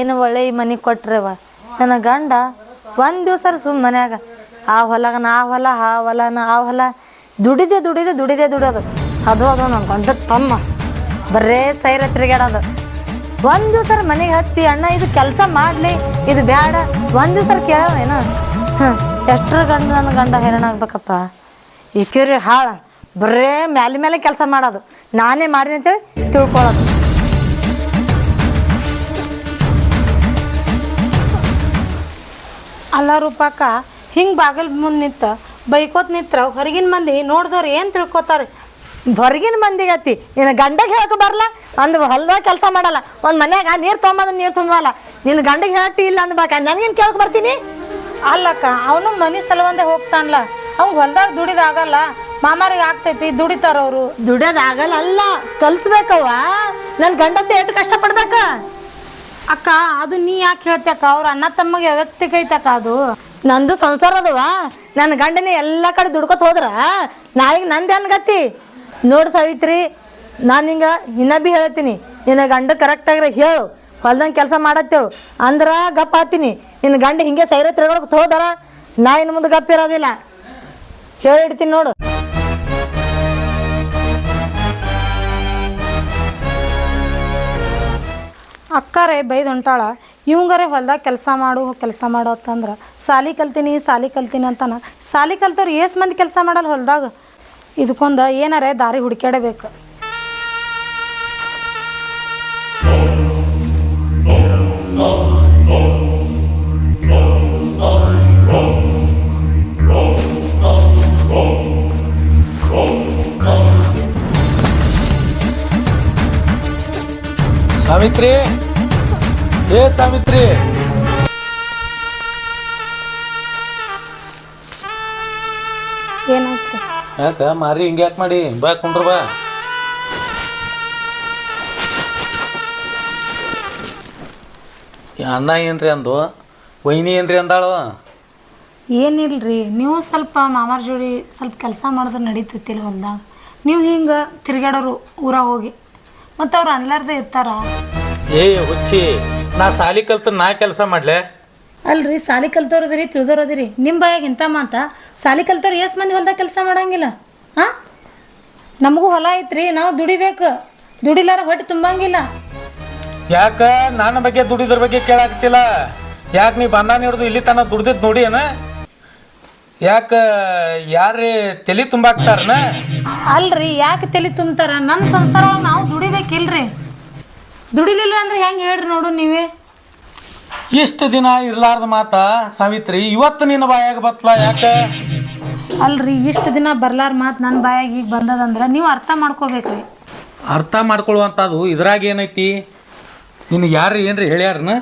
ಏನು ಒಳ್ಳೆ ಮನೆ ಕೊಟ್ರವ? ನನ್ನ ಗಂಡ ಒಂದು ದಿವಸ ಸುಮ್ಮ ಮನ್ಯಾಗ, ಆ ಹೊಲಗ ಆ ಹೊಲ ಆ ಹೊಲ ನಾ ಆ ಹೊಲ, ದುಡಿದೆ ದುಡಿದೆ ದುಡಿದೆ ದುಡೋದು. ಅದು ಅದು ನನ್ನ ಗಂಡ ತಮ್ಮ. ಬರೇ ಸೈರ ತಿರುಗಾಡೋದು ಒಂದು ದಿವಸ ಮನೆಗೆ ಹತ್ತಿ, ಅಣ್ಣ ಇದು ಕೆಲಸ ಮಾಡಲಿ, ಇದು ಬೇಡ ಒಂದು ದಿವಸ ಕೇಳವೇನು ಹಾಂ, ಎಷ್ಟರ ಗಂಡ ನನ್ನ ಗಂಡ ಹೈರಾಣ ಆಗ್ಬೇಕಪ್ಪ? ಇಕ್ಕಿರಿ ಹಾಳ. ಬರೇ ಮ್ಯಾಲೆ ಮೇಲೆ ಕೆಲಸ ಮಾಡೋದು. ನಾನೇ ಮಾಡಿ ಅಂತೇಳಿ ತಿಳ್ಕೊಳ್ಳೋದು ಅಲ್ಲ ರೂಪಾಕ ಹಿಂಗೆ ಬಾಗಿಲ್ ಮುಂದೆ ನಿಂತ ಬೈಕೋತ್ ನಿಂತ್ರ ಹೊರಗಿನ ಮಂದಿ ನೋಡಿದವ್ರು ಏನು ತಿಳ್ಕೊತಾರೆ? ಹೊರಗಿನ ಮಂದಿಗತಿ ನಿನ್ನ ಗಂಡಗೆ ಹೇಳಕ್ಕೆ ಬರಲ್ಲ ಒಂದು ಹೊಲ್ದಾಗ ಕೆಲಸ ಮಾಡಲ್ಲ. ಒಂದು ಮನ್ಯಾಗ ನೀರು ತೊಗೊಂಬಂದು ನೀರು ತುಂಬಲ್ಲ. ನಿನ್ನ ಗಂಡಗೆ ಹೇಳಟ್ಟಿ ಇಲ್ಲ ಅಂದ್ಬೇಕ ನನಗೇನು ಕೇಳಕ್ಕೆ ಬರ್ತೀನಿ? ಅಲ್ಲಕ್ಕ, ಅವನು ಮನೆ ಸಲುವಂದೇ ಹೋಗ್ತಾನಲ್ಲ ಅವ್ನು ಹೊಲ್ದಾಗ ದುಡಿದಾಗಲ್ಲ ಮಾಮಾರಿಗೆ ಆಗ್ತೈತಿ ದುಡಿತಾರವ್ರು ದುಡಿಯೋದಾಗಲ್ಲ ಅಲ್ಲ. ಕಲ್ಸ್ಬೇಕವ್ವ. ನನ್ನ ಗಂಡಂತ ಎಷ್ಟು ಕಷ್ಟಪಡ್ಬೇಕ ಅಕ್ಕ, ಅದು ನೀ ಯಾಕೆ ಹೇಳ್ತಕ್ಕ ಅವ್ರ ಅಣ್ಣ ತಮ್ಮಗೆ ವ್ಯಕ್ತಿಕ ಐತಕ್ಕ ಅದು. ನಂದು ಸಂಸಾರ ಅದವ. ನನ್ನ ಗಂಡನ ಎಲ್ಲ ಕಡೆ ದುಡ್ಕೊತ ಹೋದ್ರ ನಾಳೆಗೆ ನಂದು ಏನು ಗತಿ? ನೋಡು ಸಾವಿತ್ರಿ, ನಾನು ಹಿಂಗೆ ಇನ್ನ ಬಿ ಹೇಳ್ತೀನಿ. ನಿನ್ನ ಗಂಡ ಕರೆಕ್ಟಾಗಿರ ಹೇಳು. ಹೊಲ್ದಂಗೆ ಕೆಲಸ ಮಾಡತ್ತೇಳು. ಅಂದ್ರೆ ಗಪ್ಪ ಹಾತೀನಿ ನಿನ್ನ ಗಂಡ ಹಿಂಗೆ ಸೈರ ತಿರ್ಗಾಡಕ್ಕೆ ಹೋದಾರ, ನಾ ಇನ್ನು ಮುಂದೆ ಗಪ್ಪ ಇರೋದಿಲ್ಲ. ಹೇಳಿಡ್ತೀನಿ ನೋಡು. ಅಕ್ಕಾರೆ ಬೈದು ಹೊಂಟಾಳ, ಇವಂಗಾರೆ ಹೊಲ್ದಾಗ ಕೆಲಸ ಮಾಡು ಕೆಲಸ ಮಾಡು ಅಂತಂದ್ರೆ, ಸಾಲಿ ಕಲ್ತೀನಿ ಸಾಲಿ ಕಲ್ತೀನಿ ಅಂತಾನ. ಸಾಲಿ ಕಲ್ತವ್ರು ಏಸ್ ಮಂದಿ ಕೆಲಸ ಮಾಡಲ್ಲ ಹೊಲ್ದಾಗ? ಇದಕ್ಕೊಂದು ಏನಾರೆ ದಾರಿ ಹುಡುಕ್ಯಾಡಬೇಕು. ಸಾವಿತ್ರಿ. ಏ ಸಾವಿತ್ರಿ. ಏನಾಯ್ತು? ಯಾಕ ಮಾರಿ ಹಿಂಗೆ ಯಾಕೆ ಮಾಡಿ? ಬಾ ಕುಂಡ್ರ ಬಾ. ಈ ಅಣ್ಣ ಏನ್ರಿ ಅಂದು? ವೈನಿ ಏನ್ರಿ ಅಂದಾಳು? ಏನಿಲ್ರಿ ನೀವು ಸ್ವಲ್ಪ ಮಾಮಾರ ಜೋಡಿ ಸ್ವಲ್ಪ ಕೆಲಸ ಮಾಡಿದ್ರೆ ನಡೀತೈತಿಲ್ಲ ಹೊಲ್ದಾಗ. ನೀವು ಹಿಂಗೆ ತಿರ್ಗಾಡೋರು ಊರಾಗ ಹೋಗಿ. ಮತ್ತು ಅವ್ರು ಅನ್ಲಾರ್ದೆ ಇರ್ತಾರ. ಏ ಹುಚ್ಚಿ ನಾ ಸಾಲಿ ಕಲ್ತ ನಾ ಕೆಲಸ ಮಾಡ್ಲೆ? ಅಲ್ರಿ ಸಾಲಿ ಕಲ್ತವ್ರದಿರಿ ತಿಳಿದವ್ರದಿರಿ ನಿಮ್ಮ ಬಾಯಾಗ ಇಂಥ ಮಾತ. ಸಾಲಿ ಕಲ್ತವ್ರು ಎಷ್ಟು ಮಂದಿ ಹೊಲ್ದಾಗ ಕೆಲಸ ಮಾಡಂಗಿಲ್ಲ? ಹಾಂ ನಮಗೂ ಹೊಲ ಐತ್ರಿ ನಾವು ದುಡಿಬೇಕು. ದುಡಿಲಾರ ಹೊಟ್ಟೆ ತುಂಬಂಗಿಲ್ಲ. ಯಾಕ? ನನ್ನ ಬಗ್ಗೆ ದುಡಿದ್ರ ಬಗ್ಗೆ ಕೇಳಾಕ್ತಿಲ್ಲ ಯಾಕೆ ನೀ ಬಂದಾನ ಹಿಡಿದು ಇಲ್ಲಿ ತನಕ ದುಡ್ದಿದ್ ನೋಡಿ ಏನ? ಯಾಕ ಯಾರೇ ತಲೆ ತುಂಬಾಕ್ತಾರನ? ಅಲ್ರಿ ಯಾಕೆ ತಲೆ ತುಂಬ್ತಾರ? ನನ್ನ ಸಂಸಾರ ನಾವು ನಾವು ದುಡಿಬೇಕಿಲ್ರಿ. ದುಡಿಲಿಲ್ಲ ಅಂದ್ರೆ ಹೆಂಗೆ ಹೇಳ್ರಿ ನೋಡು ನೀವೇ? ಇಷ್ಟು ದಿನ ಇರ್ಲಾರ್ದ ಮಾತ ಸಾವಿತ್ರಿ ಇವತ್ತು ನಿನ್ನ ಬಾಯಾಗ ಬತ್ಲ ಯಾಕ? ಅಲ್ರಿ ಇಷ್ಟು ದಿನ ಬರ್ಲಾರ ಮಾತು ನನ್ನ ಬಾಯಾಗ ಈಗ ಬಂದದಂದ್ರೆ ನೀವು ಅರ್ಥ ಮಾಡ್ಕೋಬೇಕ್ರಿ. ಅರ್ಥ ಮಾಡ್ಕೊಳ್ಳುವಂಥದ್ದು ಇದ್ರಾಗ ಏನೈತಿ? ನಿನಗೆ ಯಾರು ಏನ್ರಿ ಹೇಳ್ಯಾರನ?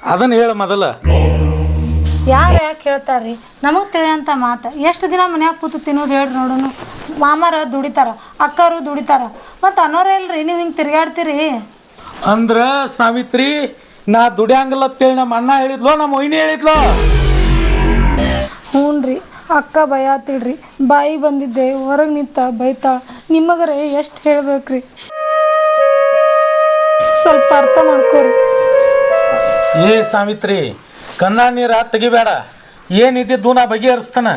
ಅದನ್ನ ಹೇಳ ಮೊದಲ. ಯಾರು ಯಾಕೆ ಹೇಳ್ತಾರ್ರಿ? ನಮಗೆ ತಿಳಿಯಂಥ ಮಾತು. ಎಷ್ಟು ದಿನ ಮನ್ಯಾಗ ಕೂತು ತಿನ್ನೋದು ಹೇಳ್ರಿ ನೋಡೋನು. ಮಾಮಾರ ದುಡಿತಾರ ಅಕ್ಕರು ದುಡಿತಾರ. ಮತ್ತು ಅನ್ನೋರೇ ಇಲ್ರಿ ನೀವು ಹಿಂಗೆ ತಿರ್ಗಾಡ್ತೀರಿ? ಅಂದ್ರ ಸಾವಿತ್ರಿ ನಾ ದುಡಿಯಂಗಿಲ್ಲ ಅಂತೇಳಿ ನಮ್ಮ ಅಣ್ಣ ಹೇಳಿದ್ಲು ನಮ್ಮ ಒಯ್ನಿ ಹೇಳಿದ್ಲು? ಹ್ಞೂ ಅಕ್ಕ ಭಯ ಆತಿಳ್ರಿ ಬಾಯಿ ಬಂದಿದ್ದೆ ಹೊರಗೆ ನಿಂತ ಬೈತಾಳ ನಿಮಗರೆ ಎಷ್ಟು ಹೇಳ್ಬೇಕ್ರಿ? ಸ್ವಲ್ಪ ಅರ್ಥ ಮಾಡ್ಕೋರಿ. ಏ ಸಾವಿತ್ರಿ ಕನ್ನ ನೀರ ತೆಗಿಬೇಡ ಏನಿದ್ದಿದ್ದು ನಾ ಬಗೆಹರಿಸ್ತಾನ?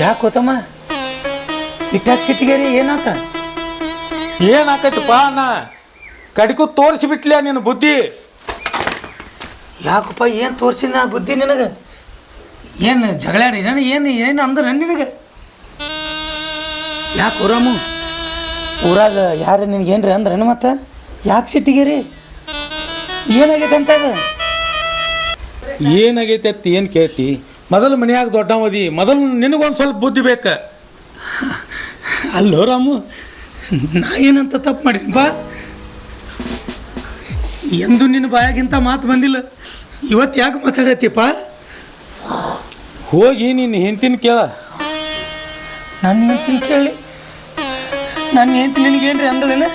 ಯಾಕೆ ಗೊತ್ತಮ್ಮ ಇಟ್ಟಾಕ್ ಸಿಟ್ಟಿಗೇರಿ ಏನಾತ? ಏನಾಕೈತಪ್ಪ ಅಣ್ಣ? ಕಡಿಕು ತೋರಿಸಿಬಿಟ್ಲೆ ನಿನ್ನ ಬುದ್ಧಿ? ಯಾಕಪ್ಪ ಏನು ತೋರಿಸಿ ನಾ ಬುದ್ಧಿ ನಿನಗೆ? ಏನು ಜಗಳಾಡಿ ನಾನು ಏನು ಏನು ಅಂದ್ರೆ ನಿನಗೆ? ಯಾಕೆ ಊರಾಮು ಊರಾಗ ಯಾರು ನಿನಗೆ ಏನ್ರಿ ಅಂದ್ರೇನು ಮತ್ತೆ? ಯಾಕೆ ಸಿಟ್ಟಿಗೇರಿ? ಏನಾಗೈತೆ ಅಂತ ಅದು? ಏನಾಗೈತೆ ಅತ್ತಿ ಏನು ಕೇಳ್ತಿ? ಮೊದಲು ಮನ್ಯಾಗ ದೊಡ್ಡವದಿ ಮೊದಲು ನಿನಗೊಂದು ಸ್ವಲ್ಪ ಬುದ್ಧಿ ಬೇಕು. ಅಲ್ಲೋ ರಾಮು ನಾ ಏನಂತ ತಪ್ಪು ಮಾಡಿನಪ್ಪ ಎಂದು ನಿನ್ನ ಬಾಯಾಗಿಂತ ಮಾತು ಬಂದಿಲ್ಲ. ಇವತ್ತು ಯಾಕೆ ಮಾತಾಡತ್ತೀಪ್ಪ ಹೋಗಿ ನಿನ್ನ ಹೆಂಡ್ತಿನ ಕೇಳ. ನನ್ನ ಹೆಂಡ್ತಿನ ಕೇಳಿ. ನನ್ನ ಹೆಂಡ್ತಿ ನಿನಗೇನ್ರಿ ಅಂದಳೇನ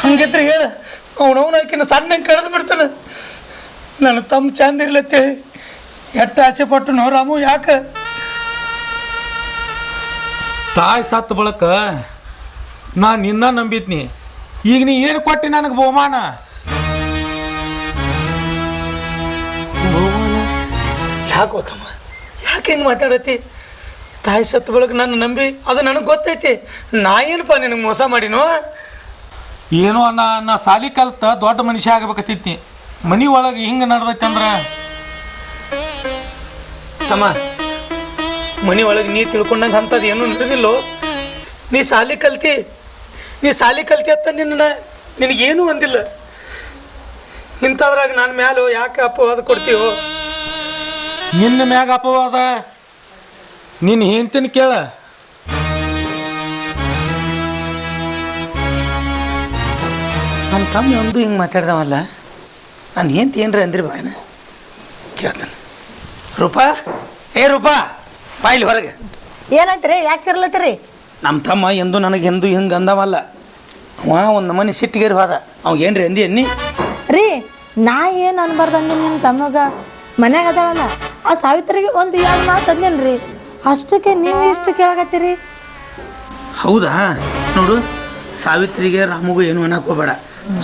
ಹಂಗಿದ್ರೆ ಹೇಳು. ಅವನವನ ಆಕಿನ ಸಣ್ಣ ಕಳೆದು ಬಿಡ್ತಾನೆ. ನನ್ನ ತಮ್ಮ ಚಂದ ಇರ್ಲತ್ತೇಳಿ. ಎಷ್ಟು ಆಸೆ ಪಟ್ಟು ನೋ ರಾಮು ಯಾಕೆ? ತಾಯಿ ಸತ್ತ ಬಳಕ ನಾ ನಿನ್ನ ನಂಬಿದ್ನಿ. ಈಗ ನೀ ಏನು ಕೊಟ್ಟಿ ನನಗೆ ಬಹುಮಾನ? ಯಾಕೆ ಗೊತ್ತಮ್ಮ? ಯಾಕೆ ಹಿಂಗೆ ಮಾತಾಡತಿ ತಾಯಿ ಸತ್ತ ಬಳಕ ನನ್ನ ನಂಬಿ ಅದು ನನಗೆ ಗೊತ್ತೈತಿ. ನಾ ಏನಪ್ಪ ನಿನಗೆ ಮೋಸ ಮಾಡಿನೋ? ಏನೋ ನಾ ನಾ ಸಾಲಿ ಕಲ್ತ ದೊಡ್ಡ ಮನುಷ್ಯ ಆಗಬೇಕತ್ತಿದ್ನಿ. ಮನೆ ಒಳಗೆ ಹಿಂಗೆ ನಡ್ದೈತಿ ಅಂದ್ರೆ ತಮ್ಮ ಮನೆ ಒಳಗೆ ನೀ ತಿಳ್ಕೊಂಡಂಗೆ ಅಂಥದ್ದು ಏನೂ ನಡೆದಿಲ್ಲೋ. ನೀ ಸಾಲಿ ಕಲ್ತಿ ನೀ ಸಾಲಿ ಕಲ್ತಿ ಅಂತ ನಿನ್ನ ನಿನಗೇನೂ ಅಂದಿಲ್ಲ. ಇಂಥದ್ರಾಗ ನಾನು ಮ್ಯಾಲೋ ಯಾಕೆ ಅಪವಾದ ಕೊಡ್ತೀವೋ ನಿನ್ನ ಮ್ಯಾಗ ಅಪವಾದ? ನಿನ್ನ ಹೆಂಡ್ತಿನ ಕೇಳ. ನನ್ನ ತಮ್ಮ ಒಂದು ಹಿಂಗೆ ಮಾತಾಡ್ದವಲ್ಲ ನಾನು ಹೆಂತ ಏನರ ಅಂದ್ರಿ ಬಾಯನ ಕೇಳ್ತಾನೆ. ರೂಪಾ? ಏ ರೂಪಾ ಬಾಯ್ಲಿ ಹೊರಗೆ. ರೀ ಯಾಕೆ ಸಿರ್ಲತ್ತೀರಿ? ನಮ್ಮ ತಮ್ಮ ಎಂದು ನನಗೆ ಎಂದು ಹಿಂಗೆ ಅಂದವಲ್ಲ. ಅವ ಒಂದು ಮನೆ ಸಿಟ್ಟಿಗೇರಿ ಹೋದ. ಅವಾಗ ಏನ್ರಿ ಅಂದಿ ಅನ್ನಿ ರೀ ನಾ ಏನು ಅನ್ಬಾರ್ದು ಅಂದೆ ನಿಮ್ಮ ತಮ್ಮಗ? ಮನ್ಯಾಗ ಅದಾಳಲ್ಲ ಆ ಸಾವಿತ್ರಿಗೆ ಒಂದು ಎರಡು ಮಾತು ರೀ ಅಷ್ಟಕ್ಕೆ ನೀವು ಇಷ್ಟು ಕೇಳಕತ್ತೀರಿ? ಹೌದಾ? ನೋಡು ಸಾವಿತ್ರಿಗೆ ರಾಮಗೂ ಏನು ಅನ್ನಕ್ಕೆ ಹೋಗಬೇಡ.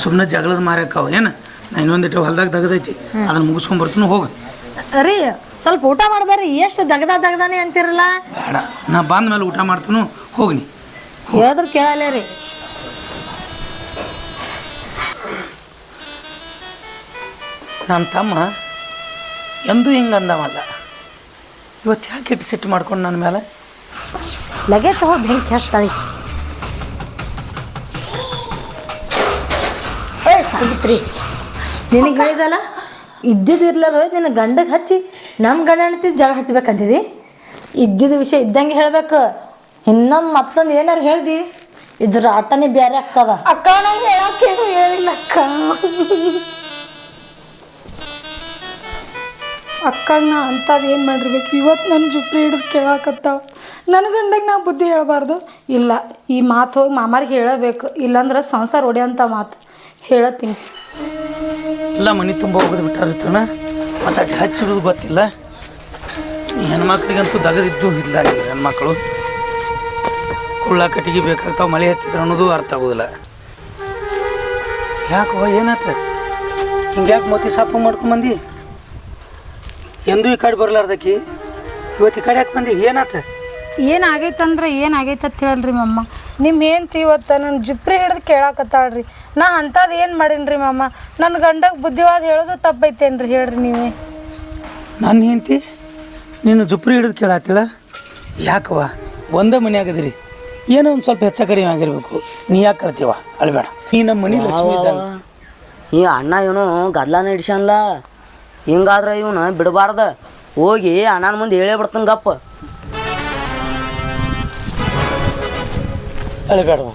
ಸುಮ್ಮನೆ ಜಗಳದ ಮಾರಕ್ಕವ ಏನು? ನಾ ಇನ್ನೊಂದಿಟ್ಟು ಹೊಲ್ದಾಗ ತೆಗ್ದೈತಿ. ಅದನ್ನ ಮುಗಿಸ್ಕೊಂಡ್ ಬರ್ತೀನಿ ಹೋಗು. ರೀ ಸ್ವಲ್ಪ ಊಟ ಮಾಡ್ಬಾರ್ರಿ ಎಷ್ಟು ದಗದ ದಗದಾನೆ ಅಂತಿರಲ್ಲ? ಬೇಡ ನಾ ಬಂದ ಮೇಲೆ ಊಟ ಮಾಡ್ತೀನು ಹೋಗ್ನಿ. ಹೇಳಿದ್ರು ಕೇಳಲ್ಲ ರೀ. ನನ್ನ ತಮ್ಮ ಎಂದೂ ಹಿಂಗೆ ಅಂದವಲ್ಲ. ಇವತ್ತು ಯಾಕೆ ಇಟ್ಟು ಸಿಟ್ಟು ಮಾಡ್ಕೊಂಡು ನನ್ನ ಮೇಲೆ? ಲಗೇಜ್ ಹೋಗಿ ಬೆಂಕಿ ಹಚ್ತಾಳೆ ಏ ಸಾವಿತ್ರಿ. ನಿನಗೆ ಹೇಳಿದಲ್ಲ? ಇದ್ದಿದ್ದು ಇರ್ಲಾರ ನಿನ್ನ ಗಂಡಗೆ ಹಚ್ಚಿ ನಮ್ಮ ಗಂಡ ಹೆಂಡ್ತಿ ಜಗಳ ಹಚ್ಬೇಕಂತಿದಿ ಇದ್ದಿದ್ದ ವಿಷಯ ಇದ್ದಂಗೆ ಹೇಳ್ಬೇಕು. ಇನ್ನೊಮ್ಮೆ ಮತ್ತೊಂದು ಏನಾರು ಹೇಳ್ದಿ? ಇದ್ರ ಆಟನೇ ಬೇರೆ ಅಕ್ಕದ ಅಕ್ಕ ನಂಗೆ ಹೇಳಕ್ಕೆ ಹೇಳಿಲ್ಲ ಅಕ್ಕ. ಅಕ್ಕಾಗ ನಾ ಅಂಥದ್ದು ಏನು ಮಾಡಿರ್ಬೇಕು? ಇವತ್ತು ನನ್ನ ಜುಪ್ರಿ ಹಿಡಿದು ಕೇಳಾಕತ್ತಾವ. ನನ್ನ ಗಂಡಗೆ ನಾ ಬುದ್ಧಿ ಹೇಳಬಾರ್ದು. ಇಲ್ಲ ಈ ಮಾತು ಹೋಗಿ ಮಾಮಾರಿಗೆ ಹೇಳಬೇಕು. ಇಲ್ಲಾಂದ್ರೆ ಸಂಸಾರ ಹೊಡೆಯಂಥ ಮಾತು. ಹೇಳತ್ತೀನಿ. ಎಲ್ಲ ಮನೆ ತುಂಬ ಹೋಗೋದು ಬಿಟ್ಟಾರಿತ್ತನ ಮತ್ತು ಹಚ್ಚಿಡೋದು ಗೊತ್ತಿಲ್ಲ. ಹೆಣ್ಮಕ್ಳಿಗಂತೂ ದಗದಿದ್ದು ಇಲ್ಲ ಹೆಣ್ಮಕ್ಳು. ಕುಳ್ಳ ಕಟ್ಟಿಗೆ ಬೇಕಾಗ್ತಾವ, ಮಳೆ ಹತ್ತಿದ್ರೆ ಅನ್ನೋದು ಅರ್ಥ ಆಗೋದಿಲ್ಲ. ಯಾಕೋ ಏನಾತ? ಹಿಂಗ್ಯಾಕೆ ಮೋತಿ ಸಾಪು ಮಾಡ್ಕೊಂಬಂದಿ ಎಂದೂ ಈ ಕಡೆ ಬರ್ಲಾರ್ದಕ್ಕಿ ಇವತ್ತು ಈ ಕಡೆ ಯಾಕೆ ಬಂದಿ? ಏನಾತ? ಏನಾಗೈತಂದ್ರೆ ಏನಾಗೈತೆ ಅಂತ ಹೇಳಲ್ರಿ ಮಮ್ಮ. ನಿಮ್ಮ ಹೆಂಡ್ತಿ ಇವತ್ತು ನನ್ನ ಜುಪ್ರಿ ಹಿಡ್ದು ಕೇಳಾಕತ್ತಾಳ್ರಿ. ನಾ ಅಂಥದ್ದು ಏನು ಮಾಡೀನಿ ಮಾಮ? ನನ್ನ ಗಂಡಗೆ ಬುದ್ಧಿವಾದ ಹೇಳೋದು ತಪ್ಪೈತೇನ್ರಿ ಹೇಳ್ರಿ ನೀವೇ. ನನ್ನ ಹೆಂಡತಿ ನೀನು ಜುಪ್ರಿ ಹಿಡಿದು ಕೇಳತ್ತಿಲ್ಲ ಯಾಕವ್ವ? ಒಂದೇ ಮನೆ ಆಗದ್ರಿ ಏನೋ ಒಂದು ಸ್ವಲ್ಪ ಹೆಚ್ಚು ಕಡಿಮೆ ಆಗಿರ್ಬೇಕು. ನೀ ಯಾಕೆ ಕಳ್ತೀವ? ಅಳ್ಬೇಡ. ನೀ ನಮ್ಮ ಮನೆ ಲಕ್ಷ್ಮಿ ಇದ್ದಂಗೆ. ಈ ಅಣ್ಣ ಇವನು ಗದ್ಲಾನ ಹಿಡ್ಸನ್ಲ ಹಿಂಗಾದ್ರೆ ಇವನು ಬಿಡಬಾರ್ದ. ಹೋಗಿ ಅಣ್ಣನ ಮುಂದೆ ಹೇಳೇ ಬಿಡ್ತಾನೆ ಗಪ್ಪ. ಅಳಬೇಡವ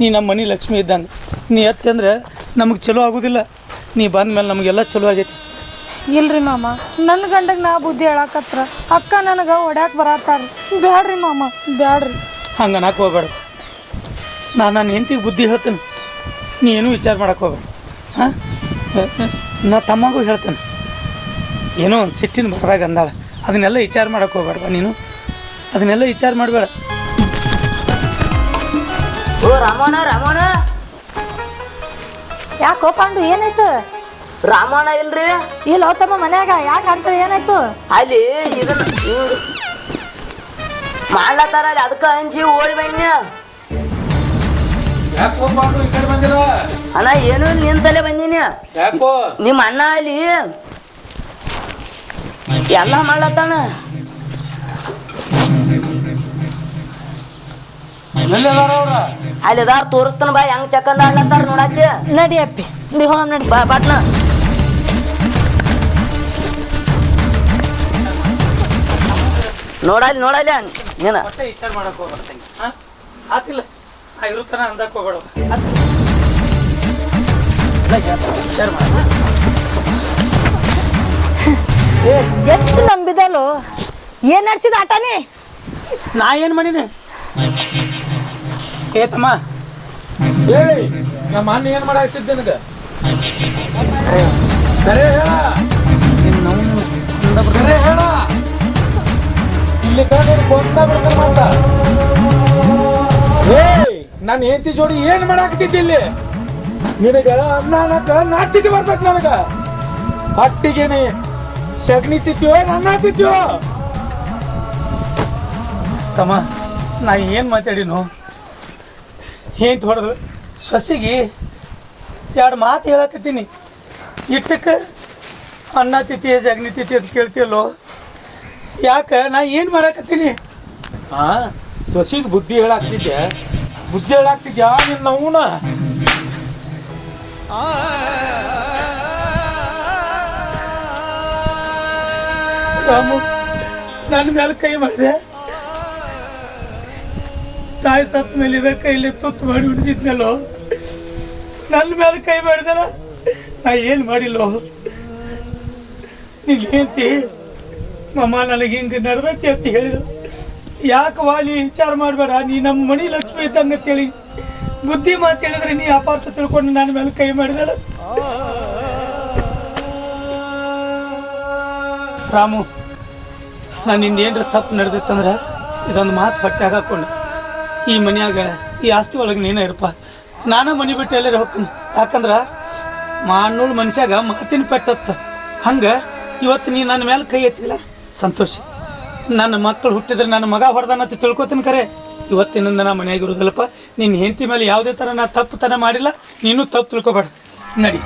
ನೀ ನಮ್ಮ ಮನೆ ಲಕ್ಷ್ಮಿ ಇದ್ದಂಗೆ. ನೀ ಎತ್ತಿ ಅಂದ್ರೆ ನಮಗೆ ಚಲೋ ಆಗೋದಿಲ್ಲ. ನೀ ಬಂದ ಮೇಲೆ ನಮಗೆಲ್ಲ ಚಲೋ ಆಗೈತಿ. ಇಲ್ರಿ ಮಾಮ ನನ್ನ ಗಂಡಗೆ ನಾ ಬುದ್ಧಿ ಹೇಳಾಕತ್ರ ಅಕ್ಕ ನನಗೆ ಹೊಡ್ಯಾಕೆ ಬರತ್ತಾರ್ರಿ ಬ್ಯಾಡ್ರಿ ಮಾಮ ಬ್ಯಾಡ್ರಿ. ಹಂಗೆ ಅನ್ನಕ್ಕೆ ಹೋಗ್ಬೇಡ. ನಾನು ನನ್ನ ಹೆಂಡತಿಗೆ ಬುದ್ಧಿ ಹೇಳ್ತೇನೆ. ನೀ ಏನೂ ವಿಚಾರ ಮಾಡಕ್ಕೆ ಹೋಗ್ಬೇಡ. ಹಾಂ? ನಾ ತಮ್ಮಗೂ ಹೇಳ್ತೇನೆ. ಏನೋ ಒಂದು ಸಿಟ್ಟಿನ ಬರದಾಗ ಅಂದಾಳ. ಅದನ್ನೆಲ್ಲ ವಿಚಾರ ಮಾಡಕ್ಕೆ ಹೋಗ್ಬೇಡ ನೀನು. ಅದನ್ನೆಲ್ಲ ವಿಚಾರ ಮಾಡಬೇಡ. ಓ ರಾಮಣ್ಣ ರಾಮಣ್ಣ. ಯಾಕೋ ಪಾಂಡು ಏನಾಯ್ತು? ರಾಮಣ್ಣ ಇಲ್ರಿ? ಇಲ್ಲ ತಮ್ಮ ಮನ್ಯಾಗ ಯಾಕೆ ಅಂತ ಏನಾಯ್ತು? ಅಲ್ಲಿ ಇದನ್ನ ಹಿಂಗ್ ಮಾಡ್ಲತ್ತಾರ ಅಲ್ಲಿ ಅದಕ್ಕೆ ಅಂಜಿ ಓಡಿ ಬಣ್ಣ ಯಾಕೋ ಪಾಂಡು ಈ ಕಡೆ ಬಂದಿಲ್ಲ? ಅಣ್ಣ ಏನು ನಿನ್ ತಲೆ ಬಂದೀನಿ? ಯಾಕೋ? ನಿಮ್ಮ ಅಣ್ಣ ಅಲ್ಲಿ? ಎಲ್ಲ ಮಾಡ್ಲತ್ತಾನ? ಎಲ್ಲಿ ಅದಾರ ಅವ್ರ? ಅಲ್ಲಿ ಅದಾರ ತೋರಿಸ್ತಾನ ಬಾ ಹೆಂಗ್ ಚಕ್ಕಂದ ಆಡ್ಲತ್ತಾರ ನೋಡತ್ತಿ ನಡಿ ಅಪ್ಪಿ. ನೀ ಹೋಗಮ್ ನಡಿ ಬಾ ಬಾಟ್ನ ನೋಡಲ್ಲಿ ನೋಡಲ್ಲ ನೀನ. ಮತ್ತೆ ವಿಚಾರ ಮಾಡಕ್ಕೆ ಹೋಗ್ಬೇಡ ತಂಗಿ. ಹಾಂ? ಆತಿಲ್ಲ. ಆ ಇರುತ್ತಾನ ಅಂದಕ್ಕೆ ಹೋಗ್ಬೇಡ ವಿಚಾರ ಮಾಡ. ಎಷ್ಟು ನಂಬಿದಲ್ಲೋ? ಏನ್ ನಡ್ಸಿದ ಆಟನೇ? ನಾ ಏನು ಮಾಡೀನಿ? ಏ ತಮ್ಮ ಹೇಳಿ ನಮ್ಮ ಅಣ್ಣ ಏನು ಮಾಡಾಕ್ತಿದ್ದೆ ನಿನಗೆ? ಸರಿ. ಹೇಳ. ನಿನ್ನ ನಾವು ಹೇಳ. ಇಲ್ಲಿ ಕಂಡು ಕೊಂದ ಬಿಡ್ತಾನೆ ಮತ್ತ ಏಯ್ ನಾನು ಹೆಂಡತಿ ಜೋಡಿ ಏನ್ ಮಾಡಾಕತ್ತಿದ್ದಿ ಇಲ್ಲಿ? ನಿನಗ ಅನ್ನ ಅನ್ನಕ ನಾಚಿಕೆ ಬರ್ತೈತಿ ನನಗ. ಹೊಟ್ಟಿಗೆ ನೀ ಸಗಣಿ ತಿತ್ತೀವೋ ಏನ್ ಅನ್ನ ತಿತ್ತೀವೋ ತಮ್ಮ ನಾ ಏನು ಮಾತಾಡಿನು ಏನ್ ಹೊಡೆದು ಸೊಸಿಗೆ ಎರಡು ಮಾತು ಹೇಳಕತ್ತೀನಿ. ಇಟ್ಟಕ್ಕೆ ಅನ್ನ ತಿಥಿ ಜಗ್ನಿ ತಿಥಿ ಅಂತ ಕೇಳ್ತೀಯಲ್ಲೋ? ಯಾಕೆ? ನಾ ಏನು ಮಾಡಾಕತ್ತೀನಿ? ಹಾಂ ಸೊಸಿಗೆ ಬುದ್ಧಿ ಹೇಳಾಕ್ತಿದ್ದೆ ಬುದ್ಧಿ ಹೇಳಾಕ್ತಿದ್ಯಾ ನಿನ್ನ ಅವನ ರಾಮು ನನ್ನ ಮೇಲೆ ಕೈ ಮಾಡಿದೆ. ತಾಯಿ ಸತ್ ಮೇಲೆ ಇದ ಕೈಲಿ ತುತ್ತು ಮಾಡಿ ಹಿಡಿದಿದ್ನಲ್ಲೋ ನನ್ನ ಮೇಲೆ ಕೈ ಮಾಡಿದಲ್ಲ? ನಾ ಏನು ಮಾಡಿಲ್ಲೋ? ನೀನು ಹೇಳ್ತಿ ಮಮ್ಮ ನನಗೆ ಹಿಂಗೆ ನಡೆದೈತಿ ಅಂತ ಹೇಳಿದ. ಯಾಕೆ ವಾಲಿ ವಿಚಾರ ಮಾಡಬೇಡ, ನೀ ನಮ್ಮ ಮಣಿ ಲಕ್ಷ್ಮಿ ಇದ್ದಂಗೆ ಅಂತೇಳಿ ಬುದ್ಧಿ ಮಾತು ಹೇಳಿದ್ರೆ ನೀ ಅಪಾರ್ಥ ತಿಳ್ಕೊಂಡು ನನ್ನ ಮೇಲೆ ಕೈ ಮಾಡಿದಲ್ಲ? ರಾಮು ನಾನು ಏನ್ರ ತಪ್ಪು ನಡೆದಿತ್ತಂದ್ರೆ ಇದೊಂದು ಮಾತು ಬಟ್ಟೆ ಹಾಕೊಂಡು. ಈ ಮನ್ಯಾಗ, ಈ ಆಸ್ತಿ ಒಳಗೆ ನೀನೇ ಇರಪ್ಪ. ನಾನು ಮನೆ ಬಿಟ್ಟು ಎಲ್ಲರೂ ಹೋಗ್ತೀನಿ? ಯಾಕಂದ್ರೆ ಮಾನೂಳು ಮನುಷ್ಯಾಗ ಮಾತಿನ ಪೆಟ್ಟತ್ತ ಹಂಗೆ ಇವತ್ತು ನೀ ನನ್ನ ಮೇಲೆ ಕೈ ಎತ್ತಿಲ್ಲ ಸಂತೋಷ. ನನ್ನ ಮಕ್ಕಳು ಹುಟ್ಟಿದ್ರೆ ನನ್ನ ಮಗ ಹೊಡೆದಾನಂತ ತಿಳ್ಕೊತೀನಿ ಕರೆ. ಇವತ್ತಿನಿಂದ ನಾ ಮನೆಯಾಗಿ ಇರೋದಿಲ್ಲಪ್ಪ. ನಿನ್ನ ಹೆಂಡತಿ ಮೇಲೆ ಯಾವುದೇ ಥರ ನಾ ತಪ್ಪುತನ ಮಾಡಿಲ್ಲ. ನೀನು ತಪ್ಪು ತಿಳ್ಕೊಬೇಡ. ನಡಿ.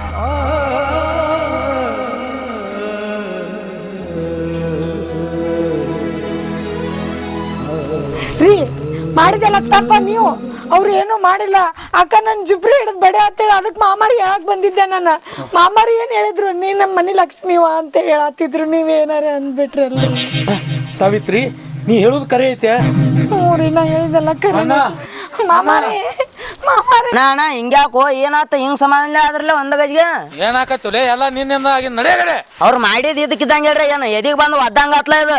ಮಾಡಿದೆಲ್ಲ ತಪ್ಪ ನೀವು. ಅವ್ರು ಏನು ಮಾಡಿಲ್ಲ. ಅಕ್ಕ ನನ್ನ ಜುಬ್ರಿ ಹಿಡಿದು ಬಡೆ ಅಂತೇಳಿ ಅದಕ್ಕೆ ಮಾಮಾರಿ ಹೇಳಕ್ ಬಂದಿದ್ದೆ ನಾನು? ಮಾಮಾರಿ ಏನು ಹೇಳಿದ್ರು? ನೀ ನಮ್ಮ ಮನೆ ಲಕ್ಷ್ಮೀವ ಅಂತ ಹೇಳತ್ತಿದ್ರು ನೀವೇನಾರ ಅಂದ್ಬಿಟ್ರಿ ಅಲ್ಲಿ ಸಾವಿತ್ರಿ ನೀ ಹೇಳುದು ಕರೆ ಐತೆ? ಹ್ಞೂ ರೀ ನಾ ಹೇಳಿದೆಲ್ಲ ಕರೆ. ಮಾಮಾರಿ ಮಾಮಾರಿ. ಅಣ್ಣ ಅಣ್ಣ ಹಿಂಗ್ಯಾಕೋ? ಏನಾತ ಹಿಂಗ್ ಸಮಾಧಾನ ಆದ್ರಲ್ಲ ಒಂದ ಗಜ್ಗೆ? ಲೇ ಎಲ್ಲ ನಿನ್ನಿಂದ ಆಗಿ ನಡೆಯಗಡೆ. ಅವ್ರು ಮಾಡಿದ ಇದಕ್ಕಿದ್ದಂಗೆ ಹೇಳ್ರಿ ಏನು ಎದಿಗೆ ಬಂದು ಒದ್ದಂಗ ಆತ್ಲ ಇದು?